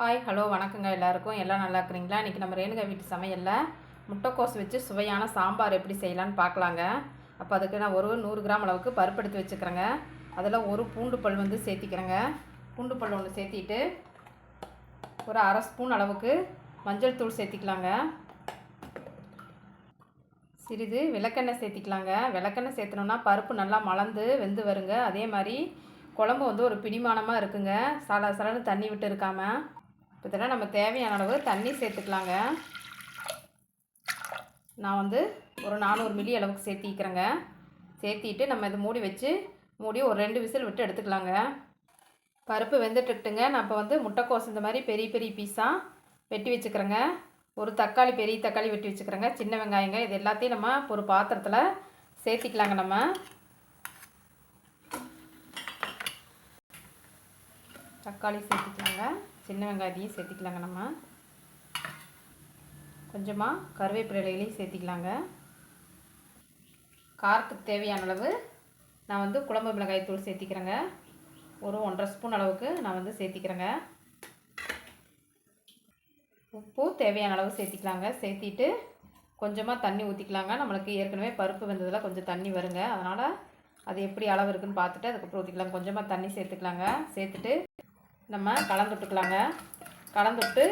Hi hello வணக்கங்க எல்லாருக்கும். எல்லாம் நல்லா இருக்கிறீங்களா? இன்றைக்கி நம்ம ரேணுகா வீட்டு சமையலில் முட்டைக்கோஸ் வச்சு சுவையான சாம்பார் எப்படி செய்யலான்னு பார்க்கலாங்க. அப்போ அதுக்கு நான் ஒரு நூறு கிராம் அளவுக்கு பருப்பு எடுத்து வச்சுக்கிறேங்க. அதில் ஒரு பூண்டு பல் வந்து சேர்த்திக்கிறேங்க. பூண்டு பல் ஒன்று சேர்த்திட்டு ஒரு அரை ஸ்பூன் அளவுக்கு மஞ்சள் தூள் சேர்த்திக்கலாங்க. சிறிது விளக்கெண்ணெய் சேர்த்திக்கலாங்க. விளக்கெண்ணெய் சேர்த்தனோன்னா பருப்பு நல்லா மலர்ந்து வெந்து வருங்க. அதே மாதிரி குழம்பு வந்து ஒரு பிடிமானமாக இருக்குங்க. சல சலன்னு தண்ணி விட்டு இருக்காமல் இப்போ இதெல்லாம் நம்ம தேவையான அளவு தண்ணி சேர்த்துக்கலாங்க. நான் வந்து ஒரு நானூறு மில்லி அளவுக்கு சேர்த்திக்கிறேங்க. சேர்த்திட்டு நம்ம இதை மூடி வச்சு மூடி ஒரு ரெண்டு விசில் விட்டு எடுத்துக்கலாங்க. பருப்பு வெந்துட்டுட்டுங்க. நான் இப்போ வந்து முட்டைக்கோஸ் இந்த மாதிரி பெரிய பெரிய பீஸாக வெட்டி வச்சுக்கிறேங்க. ஒரு தக்காளி பெரிய தக்காளி வெட்டி வச்சுக்கிறேங்க. சின்ன வெங்காயங்க. இது எல்லாத்தையும் நம்ம ஒரு பாத்திரத்தில் சேர்த்திக்கலாங்க நம்ம. தக்காளி சேர்த்திக்கலாங்க. சின்ன வெங்காயத்தையும் சேர்த்துக்கலாங்க நம்ம. கொஞ்சமாக கருவேப்பிலை சேர்த்திக்கலாங்க. காரத்துக்கு தேவையான அளவு நான் வந்து குழம்பு மிளகாய் தூள் சேர்த்திக்கிறேங்க. ஒரு ஒன்றரை ஸ்பூன் அளவுக்கு நான் வந்து சேர்த்திக்கிறேங்க. உப்பு தேவையான அளவு சேர்த்திக்கலாங்க. சேர்த்திட்டு கொஞ்சமாக தண்ணி ஊற்றிக்கலாங்க நம்மளுக்கு ஏற்கனவே பருப்பு வெந்ததில் கொஞ்சம் தண்ணி வருங்க. அதனால் அது எப்படி அளவு இருக்குதுன்னு பார்த்துட்டு அதுக்கப்புறம் ஊற்றிக்கலாம் கொஞ்சமாக தண்ணி சேர்த்துக்கலாங்க. சேர்த்துட்டு நம்ம கலந்துட்டுக்கலாங்க. கலந்துட்டு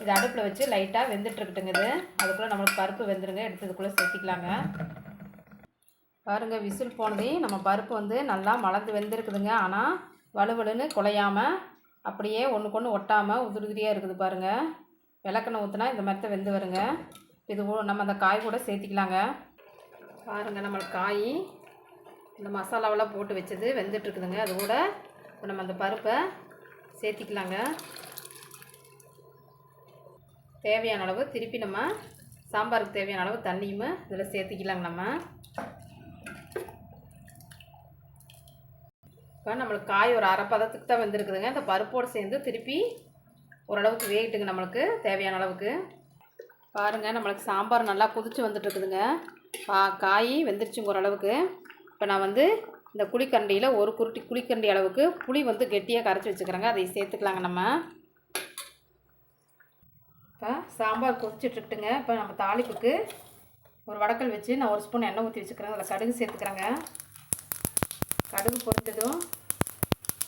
இது அடுப்பில் வச்சு லைட்டாக வெந்துட்டுருக்கட்டுங்க இது. அதுக்குள்ளே நம்மளுக்கு பருப்பு வெந்துருங்க. எடுத்து இதுக்குள்ளே சேர்த்திக்கலாங்க. பாருங்கள் விசில் போனதையும் நம்ம பருப்பு வந்து நல்லா மலர்ந்து வெந்திருக்குதுங்க. ஆனால் வலுவலுன்னு குலையாமல் அப்படியே ஒன்றுக்கு ஒன்று ஒட்டாமல் உதிரி உதிரியாக இருக்குது பாருங்கள் விளக்கெண்ணெய் ஊற்றினா இந்த மாதிரி தான் வெந்து வருங்க. இது நம்ம அந்த காய் கூட சேர்த்திக்கலாங்க. பாருங்கள் நம்மளுக்கு காய் இந்த மசாலாவெல்லாம் போட்டு வச்சது வெந்துட்டுருக்குதுங்க. அது கூட இப்போ நம்ம அந்த பருப்பை சேர்த்திக்கலாங்க. தேவையான அளவு திருப்பி நம்ம சாம்பாருக்கு தேவையான அளவு தண்ணியும் இதில் சேர்த்திக்கலாங்க நம்ம. இப்போ நம்மளுக்கு காய் ஒரு அரை பதத்துக்கு தான் வெந்திருக்குதுங்க. இந்த பருப்போடு சேர்ந்து திருப்பி ஓரளவுக்கு வேகட்டுங்க நம்மளுக்கு தேவையான அளவுக்கு. பாருங்கள் நம்மளுக்கு சாம்பார் நல்லா குதிச்சு வந்துட்டுருக்குதுங்க பா காய் வெந்துருச்சுங்க ஓரளவுக்கு. இப்போ நான் வந்து இந்த குழிக்கரண்டியில் ஒரு குருட்டி குழிக்கண்டி அளவுக்கு புளி வந்து கெட்டியாக கரைச்சி வச்சுக்கிறாங்க. அதை சேர்த்துக்கலாங்க நம்ம. இப்போ சாம்பார் கொதிச்சுட்ருக்குட்டுங்க இப்போ நம்ம தாளிப்புக்கு ஒரு வடக்கல் வச்சு நான் ஒரு ஸ்பூன் எண்ணெய் ஊற்றி வச்சுக்கிறேன். அதில் கடுகு சேர்த்துக்கிறேங்க. கடுகு பொறுத்ததும்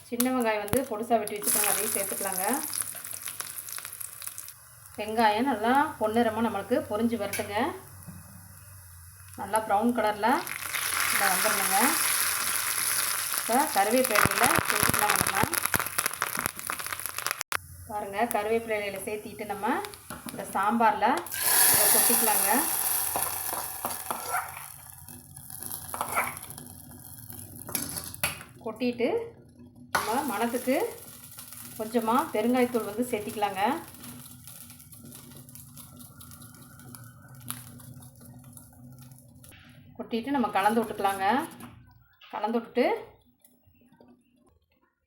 சின்ன வெங்காயம் வந்து பொடுசாக வெட்டி வச்சுக்கிறேங்க அதையும் சேர்த்துக்கலாங்க. வெங்காயம் நல்லா பொன்னிறமாக நம்மளுக்கு பொறிஞ்சு வரட்டுங்க. நல்லா ப்ரௌன் கலரில் இதை வந்துடணுங்க. இப்போ கருவேப்பிலையில் சேர்த்துக்கலாம் நம்ம. பாருங்கள் கருவேப்பிலையில் சேர்த்திட்டு நம்ம இந்த சாம்பாரில் இதை கொட்டிக்கலாங்க. கொட்டிட்டு நம்ம மணத்துக்கு கொஞ்சமாக பெருங்காயத்தூள் வந்து சேர்த்திக்கலாங்க. கொட்டிட்டு நம்ம கலந்து விட்டுக்கலாங்க. கலந்து விட்டுட்டு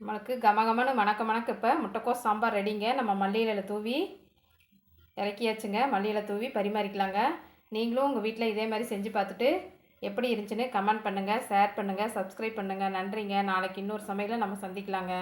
நம்மளுக்கு கமகமன்னு மணக்க மணக்க இப்போ முட்டைக்கோஸ் சாம்பார் ரெடிங்க. நம்ம மல்லியில் தூவி இறக்கியாச்சுங்க. மல்லியில் தூவி பரிமாறிக்கலாங்க. நீங்களும் உங்கள் வீட்டில் இதே மாதிரி செஞ்சு பார்த்துட்டு எப்படி இருந்துச்சுன்னு கமெண்ட் பண்ணுங்கள் ஷேர் பண்ணுங்கள் சப்ஸ்கிரைப் பண்ணுங்கள் நன்றிங்க. நாளைக்கு இன்னொரு சமையலில் நம்ம சந்திக்கலாங்க.